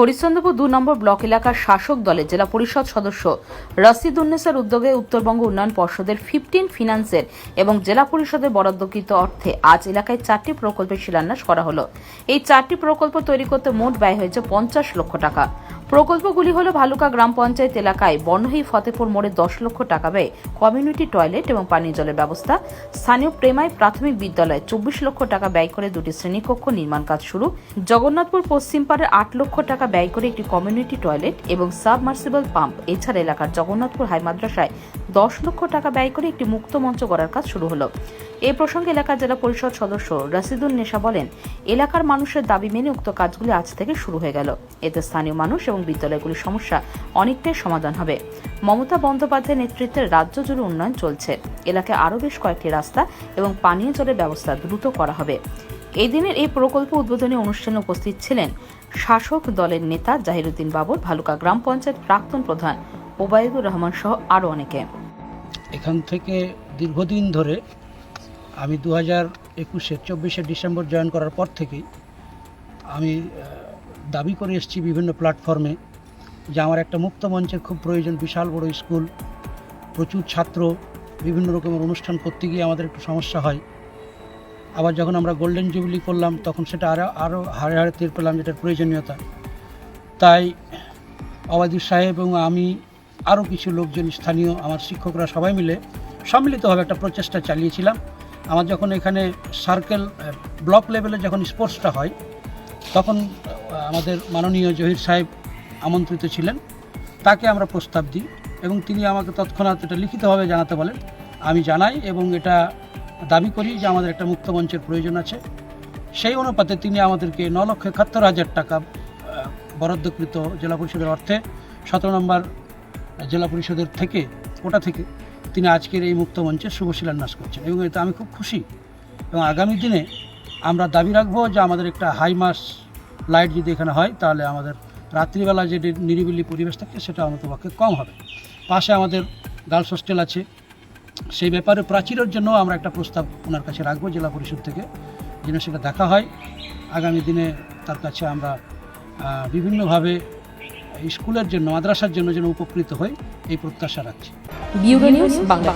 হরিশ্চন্দ্রপুর দু নম্বর ব্লক এলাকার শাসক দলের জেলা পরিষদ সদস্য রসিদুন্নেসার উদ্যোগে উত্তরবঙ্গ উন্নয়ন পর্ষদের ফিফটিন ফিনান্সের এবং জেলা পরিষদের বরাদ্দকৃত অর্থে আজ এলাকায় চারটি প্রকল্পের শিলান্যাস করা হলো। এই চারটি প্রকল্প তৈরি করতে মোট ব্যয় হয়েছে পঞ্চাশ লক্ষ টাকা। প্রকল্পগুলি হল ভালুকা গ্রাম পঞ্চায়েত এলাকায় বর্ণহী ফতেপুর মোড়ে দশ লক্ষ টাকা ব্যয়ে কমিউনিটি টয়লেট এবং পানীয় জলের ব্যবস্থা। স্থানীয় প্রেমায় প্রাথমিক বিদ্যালয়ে চব্বিশ লক্ষ টাকা ব্যয় করে দুটি শ্রেণীকক্ষ নির্মাণ কাজ শুরু। জগন্নাথপুর পশ্চিম পাড়ে আট লক্ষ টাকা ব্যয় করে একটি কমিউনিটি টয়লেট এবং সাবমার্সিবল পাম্প এছাড়া এলাকার জগন্নাথপুর হাই মাদ্রাসায় দশ লক্ষ টাকা ব্যয় করে একটি মুক্ত মঞ্চ গড়ার কাজ শুরু হলো। এই প্রসঙ্গে এলাকার জেলা পরিষদ সদস্য রাশিদুল নেশা বলেন, এলাকার মানুষের দাবি মেনে উক্ত কাজগুলি আজ থেকে শুরু হয়ে গেল। এতে স্থানীয় মানুষ এবং বিদ্যালয়গুলির সমস্যা অনেকটাই সমাধান হবে। মমতা বন্দ্যোপাধ্যায়ের নেতৃত্বে রাজ্য জুড়ে উন্নয়ন চলছে। এলাকায় আরও বেশ কয়েকটি রাস্তা এবং পানীয় জলের ব্যবস্থা দ্রুত করা হবে। এই দিনের এই প্রকল্প উদ্বোধনী অনুষ্ঠানে উপস্থিত ছিলেন শাসক দলের নেতা জাহিরুদ্দিন বাবর, ভালুকা গ্রাম পঞ্চায়েত প্রাক্তন প্রধান ওবায়দুর রহমান সহ আরও অনেকে। এখান থেকে দীর্ঘদিন ধরে আমি দু হাজার একুশের চব্বিশে ডিসেম্বর জয়েন করার পর থেকেই আমি দাবি করে এসেছি বিভিন্ন প্ল্যাটফর্মে যে আমার একটা মুক্ত মঞ্চের খুব প্রয়োজন, বিশাল বড় স্কুল, প্রচুর ছাত্র, বিভিন্ন রকমের অনুষ্ঠান করতে গিয়ে আমাদের একটু সমস্যা হয়। আবার যখন আমরা গোল্ডেন জুবিলি করলাম, তখন সেটা আরও আরও হারে হারে টের পেলাম যেটার প্রয়োজনীয়তা। তাই অবাদির সাহেব এবং আমি আরও কিছু লোকজন, স্থানীয় আমার শিক্ষকরা সবাই মিলে সম্মিলিতভাবে একটা প্রচেষ্টা চালিয়েছিলাম। আমার যখন এখানে সার্কেল ব্লক লেভেলে যখন স্পোর্টসটা হয়, তখন আমাদের মাননীয় জহির সাহেব আমন্ত্রিত ছিলেন। তাকে আমরা প্রস্তাব দিই এবং তিনি আমাকে তৎক্ষণাৎ এটা লিখিতভাবে জানাতে বলেন। আমি জানাই এবং এটা দাবি করি যে আমাদের একটা মুক্ত মঞ্চের প্রয়োজন আছে। সেই অনুপাতে তিনি আমাদেরকে ন লক্ষ একাত্তর হাজার টাকা বরাদ্দকৃত জেলা পরিষদের অর্থে সতেরো নম্বর জেলা পরিষদের থেকে, ওটা থেকে তিনি আজকের এই মুক্ত মঞ্চে শুভ শিলান্যাস করছেন এবং এতে আমি খুব খুশি। এবং আগামী দিনে আমরা দাবি রাখব যে আমাদের একটা হাই মাস লাইট যদি এখানে হয়, তাহলে আমাদের রাত্রিবেলা যে নিরিবিলি পরিবেশ থাকে, সেটা আমাদের পক্ষে কম হবে। পাশে আমাদের গার্লস হোস্টেল আছে। সেই ব্যাপারে প্রাচীরের জন্য আমরা একটা প্রস্তাব ওনার কাছে রাখব জেলা পরিষদ থেকে, যেন সেটা দেখা হয়। আগামী দিনে তার কাছে আমরা বিভিন্নভাবে স্কুলের জন্য মাদ্রাসার জন্য যেন উপকৃত হয় এই প্রত্যাশা রাখছি। Bureau news Bangla